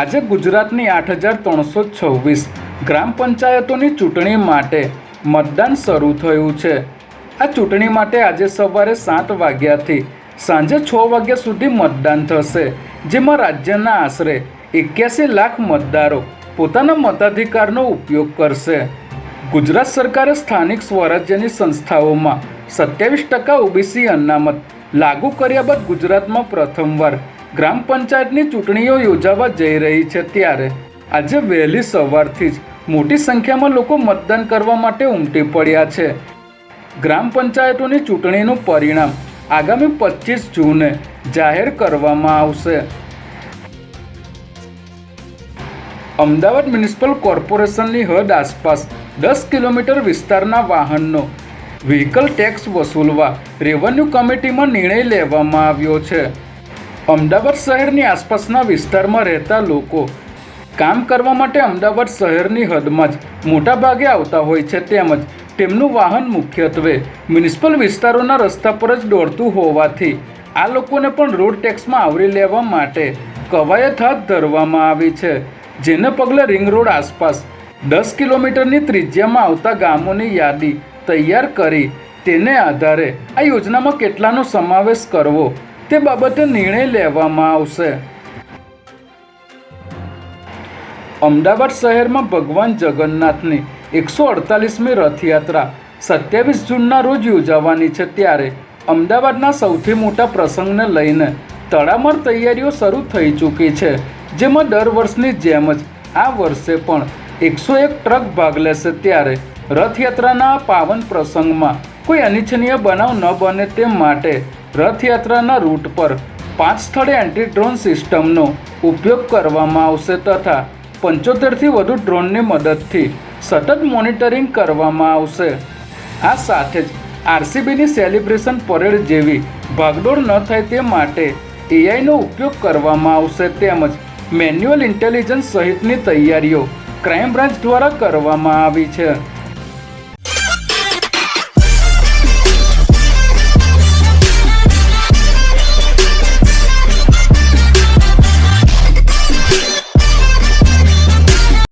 આજે ગુજરાતની આઠ હજાર ત્રણસો છવ્વીસ ગ્રામ પંચાયતોની ચૂંટણી માટે મતદાન શરૂ થયું છે. આ ચૂંટણી માટે આજે સવારે સાત વાગ્યાથી સાંજે છ વાગ્યા સુધી મતદાન થશે, જેમાં રાજ્યના આશરે એક્યાસી લાખ મતદારો પોતાના મતાધિકારનો ઉપયોગ કરશે. ગુજરાત સરકારે સ્થાનિક સ્વરાજ્યની સંસ્થાઓમાં સત્યાવીસ ટકા ઓબીસી અનામત લાગુ કર્યા બાદ ગુજરાતમાં પ્રથમવાર ગ્રામ પંચાયતની ચૂંટણીઓ યોજાવા જઈ રહી છે ત્યારે. આજે વહેલી સવારથી જ મોટી સંખ્યામાં લોકો મતદાન કરવા માટે ઉમટી પડ્યા છે. ગ્રામ પંચાયતોની ચૂંટણીનું પરિણામ આગામી પચીસ જૂને જાહેર કરવામાં આવશે. અમદાવાદ મ્યુનિસિપલ કોર્પોરેશનની હદ આસપાસ દસ કિલોમીટર વિસ્તારના વાહનનો વ્હીકલ ટેક્સ વસૂલવા રેવન્યુ કમિટીમાં નિર્ણય લેવામાં આવ્યો છે. અમદાવાદ શહેરની આસપાસના વિસ્તારમાં રહેતા લોકો કામ કરવા માટે અમદાવાદ શહેરની હદમાં જ મોટાભાગે આવતા હોય છે તેમજ તેમનું વાહન મુખ્યત્વે મ્યુનિસિપલ વિસ્તારોના રસ્તા પર જ દોડતું હોવાથી આ લોકોને પણ રોડ ટેક્સમાં આવરી લેવા માટે કવાયત હાથ ધરવામાં આવી છે. જેને પગલે રિંગ રોડ આસપાસ દસ કિલોમીટરની ત્રિજ્યામાં આવતા ગામોની યાદી તૈયાર કરી તેને આધારે આ યોજનામાં કેટલાનો સમાવેશ કરવો તે બાબતે નિર્ણય લેવામાં આવશે. અમદાવાદ શહેરમાં ભગવાન જગન્નાથની એકસો અડતાલીસમી રથયાત્રા સત્યાવીસ જૂનના રોજ યોજાવાની છે ત્યારે અમદાવાદના સૌથી મોટા પ્રસંગને લઈને તડામાર તૈયારીઓ શરૂ થઈ ચૂકી છે, જેમાં દર વર્ષની જેમ જ આ વર્ષે પણ એકસો એક ટ્રક ભાગ લેશે ત્યારે રથયાત્રાના પાવન પ્રસંગમાં કોઈ અનિચ્છનીય બનાવ ન બને તે માટે રથયાત્રાના રૂટ પર પાંચ સ્થળે એન્ટી ડ્રોન સિસ્ટમનો ઉપયોગ કરવામાં આવશે તથા પંચોતેરથી વધુ ડ્રોનની મદદથી સતત મોનિટરિંગ કરવામાં આવશે. આ સાથે જ આરસીબીની સેલિબ્રેશન પરેડ જેવી ભાગદોડ ન થાય તે માટે એઆઈનો ઉપયોગ કરવામાં આવશે તેમજ મેન્યુઅલ ઇન્ટેલિજન્સ સહિતની તૈયારીઓ ક્રાઇમ બ્રાન્ચ દ્વારા કરવામાં આવી છે.